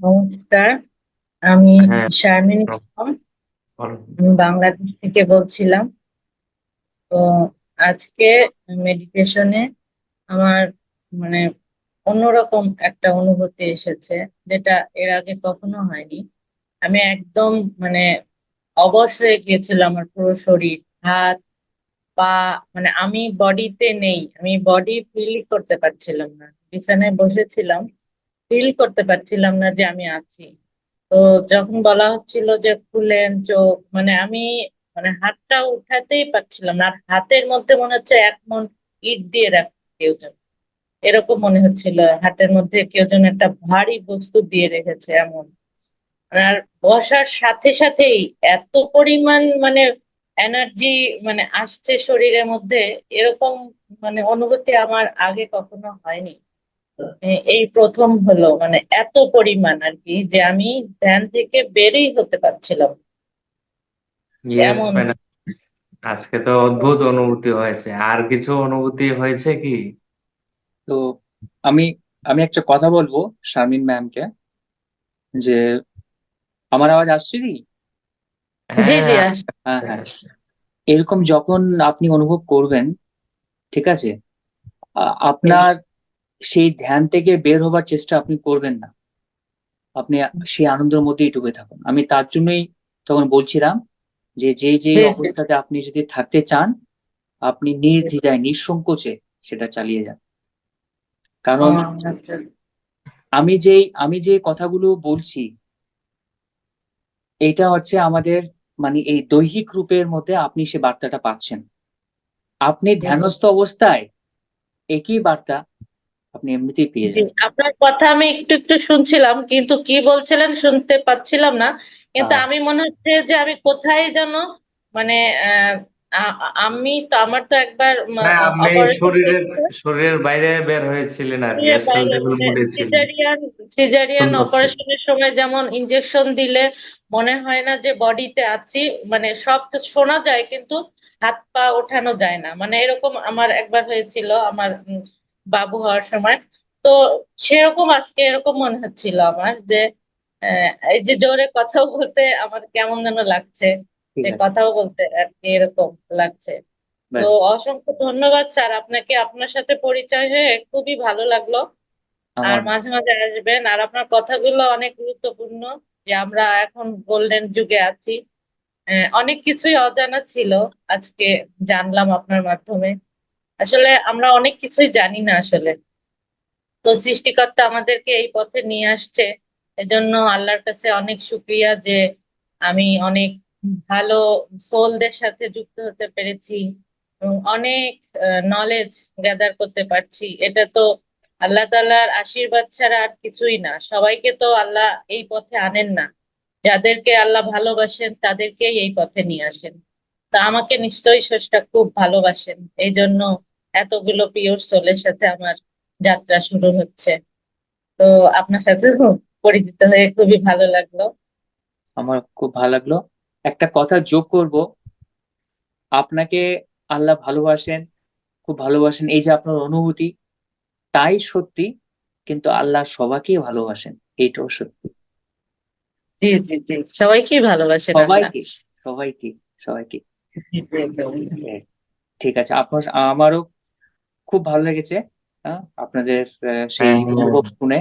নমস্কার। আমি হ্যাঁ। শারমিন বাংলাদেশ থেকে বলছিলাম। তো আজকে মেডিটেশনে আমার মানে অন্যরকম একটা অনুভূতি এসেছে যেটা এর আগে কখনো হয়নি। আমি একদম মানে অবশ হয়ে গিয়েছিল আমার পুরো শরীর হাত পা মানে আমি বডিতে নেই আমি বডি ফিল করতে পারছিলাম না। বিছানায় বসেছিলাম ফিল করতে পারছিলাম না যে আমি আছি। তো যখন বলা হচ্ছিল যে খুলেন চোখ মানে আমি মানে হাতটা উঠাতেই পারছিলাম না। আর হাতের মধ্যে মনে হচ্ছে এক মন ইট দিয়ে রাখছে কেউ যেন। এরকম মনে হচ্ছিল। হাতের মধ্যে কেউ যেন একটা ভারী বস্তু দিয়ে রেখেছে এমন। আর বসার সাথে সাথেই এত পরিমাণ মানে এনার্জি মানে আসছে শরীরের মধ্যে, এরকম মানে অনুভূতি আমার আগে কখনো হয়নি। এই প্রথম হলো মানে এত পরিমাণ আর কি যে আমি ধ্যান থেকে বেরই হতে পারছিলাম না। Yes, এমন। madam. আজকে তো অদ্ভুত অনুভূতি হয়েছে আর কিছু অনুভূতি হয়েছে কি তো আমি আমি একটা কথা বলব শারমিন ম্যামকে যে আমার আওয়াজ আসছে কি জি জি হ্যাঁ হ্যাঁ হ্যাঁ এরকম যখন আপনি অনুভব করবেন ঠিক আছে আপনার সেই ধ্যান থেকে বের হবার চেষ্টা আপনি করবেন না। আপনি সেই আনন্দের মধ্যেই ডুবে থাকুন। আমি তার জন্যই তখন বলছিলাম যে যে যে জি, জি। অবস্থাতে আপনি যদি থাকতে চান আপনি নির্দ্বিধায় নিঃসংকোচে সেটা চালিয়ে যান। কারণ আচ্ছা। আমি যেই আমি যে কথাগুলো বলছি এটা হচ্ছে আমাদের মানে এই দৈহিক রূপের মধ্যে আপনি সে বার্তাটা পাচ্ছেন। আপনি ধ্যানস্থ অবস্থায় একই বার্তা আপনি এমনিতেই পেয়ে যাবেন আপনার কথা আমি একটু একটু শুনছিলাম কিন্তু কি বলছিলেন শুনতে পাচ্ছিলাম না। কিন্তু আমি মনে হচ্ছে যে আমি কোথায় যেন মানে আমি তো আমার তো একবার শরীরের শরীরের বাইরে বের হয়েছিলেন আর সিজারিয়ান সিজারিয়ান অপারেশনের সময় যেমন ইনজেকশন দিলে মনে হয় না যে বডিতে আছি মানে সব তো শোনা যায় কিন্তু হাত পা ওঠানো যায় না। মানে এরকম আমার একবার হয়েছিল আমার বাবু হওয়ার সময়। তো সেরকম আজকে এরকম মনে হচ্ছিল আমার যে এই যে জোরে কথাও বলতে আমার কেমন যেন লাগছে। যে কথাও বলতে আর কি এরকম লাগছে। তো অসংখ্য ধন্যবাদ স্যার আপনাকে আপনার সাথে পরিচয় হয়ে খুবই ভালো লাগল। আর মাঝে মাঝে আসবেন। আর আপনার কথাগুলো অনেক গুরুত্বপূর্ণ যে আমরা এখন গোল্ডেন যুগে আছি। অনেক কিছুই অজানা ছিল। আজকে জানলাম আপনার মাধ্যমে। আসলে আমরা অনেক কিছুই জানি না আসলে। তো সৃষ্টিকর্তা আমাদেরকে এই পথে নিয়ে আসছে। এজন্য আল্লাহর কাছে অনেক শুক্রিয়া যে আমি অনেক ভালো সোলদের সাথে যুক্ত হতে পেরেছি অনেক নলেজ গ্যাদার করতে পারছি। এটা তো আল্লাহ তাআলার আশীর্বাদ ছাড়া আর কিছুই না। সবাইকে তো আল্লাহ এই পথে আনেন না। যাদেরকে আল্লাহ ভালোবাসেন তাদেরকেই এই পথে নিয়ে আসেন। তা আমাকে নিশ্চয়ই স্রষ্টা খুব ভালোবাসেন। এই জন্য এতগুলো পিওর সোলের সাথে আমার যাত্রা শুরু হচ্ছে। তো আপনার সাথে পরিচিত হয়ে খুবই ভালো লাগল। আমার খুব ভালো লাগল। একটা কথা যোগ করব। আপনাকে আল্লাহ ভালোবাসেন খুব ভালোবাসেন এই যে আপনার অনুভূতি তাই সত্যি কিন্তু আল্লাহ সবাইকেই ভালোবাসেন এইটাও সত্যি। জি জি জি সবাইকেই ভালোবাসেন। সবাইকে সবাইকে সবাইকে। জি। ঠিক আছে আপনার আমারও খুব ভালো লেগেছে আপনাদের সেই। অনুভব শুনে